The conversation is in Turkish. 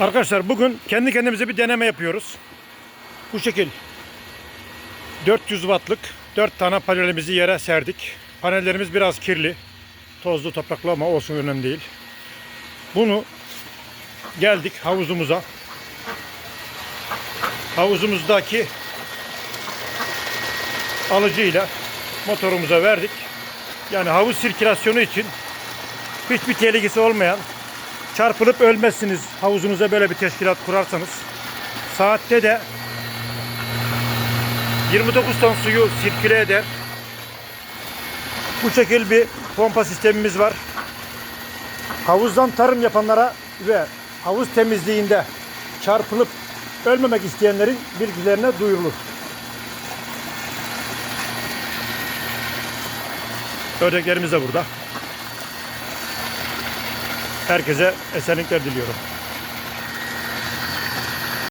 Arkadaşlar bugün kendi kendimize bir deneme yapıyoruz. Bu şekil 400 wattlık 4 tane panelimizi yere serdik. Panellerimiz biraz kirli. Tozlu topraklı ama olsun önemli değil. Bunu geldik havuzumuza. Havuzumuzdaki alıcıyla motorumuza verdik. Yani havuz sirkülasyonu için hiçbir tehlikesi olmayan çarpılıp ölmezsiniz havuzunuza böyle bir teşkilat kurarsanız. Saatte de 29 ton suyu sirküle eder. Bu şekil bir pompa sistemimiz var. Havuzdan tarım yapanlara ve havuz temizliğinde çarpılıp ölmemek isteyenlerin bilgilerine duyurulur. Ördeklerimiz de burada. Herkese esenlikler diliyorum.